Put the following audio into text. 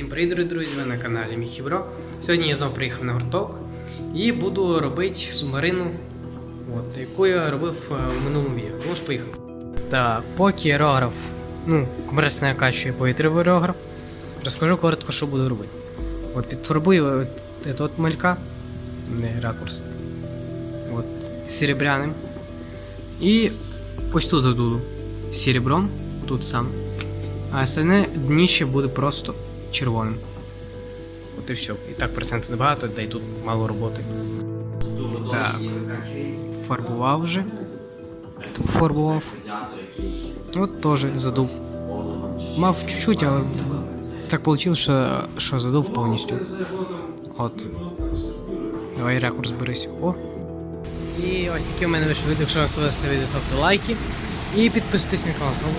Привіт, дорогі друзі! Ви на каналі Міхібро. Сьогодні я знову приїхав на гурток і буду робити субмарину, от, яку я робив е, в минулому відео. Тому ж поїхав. Так, поки аерограф, ну, компресор накачує повітря в аерограф, розкажу коротко, що буду робити. От підфарбую от, от малька, не ракурс, от, серебряним. І ось тут задуду серебром, тут сам. А остальне дніще буде просто червоним. От і все. І так процентів небагато, та й тут мало роботи. Так. Фарбував вже. Пофарбував. От теж задув. Мав чуть-чуть, але так вийшло, що, що задув повністю. От. Давай ракурс берись. О. І ось такі у мене вийшли відео. Якщо вам сподобалося відео, ставте лайки. І підписуйтесь на канал. З вами.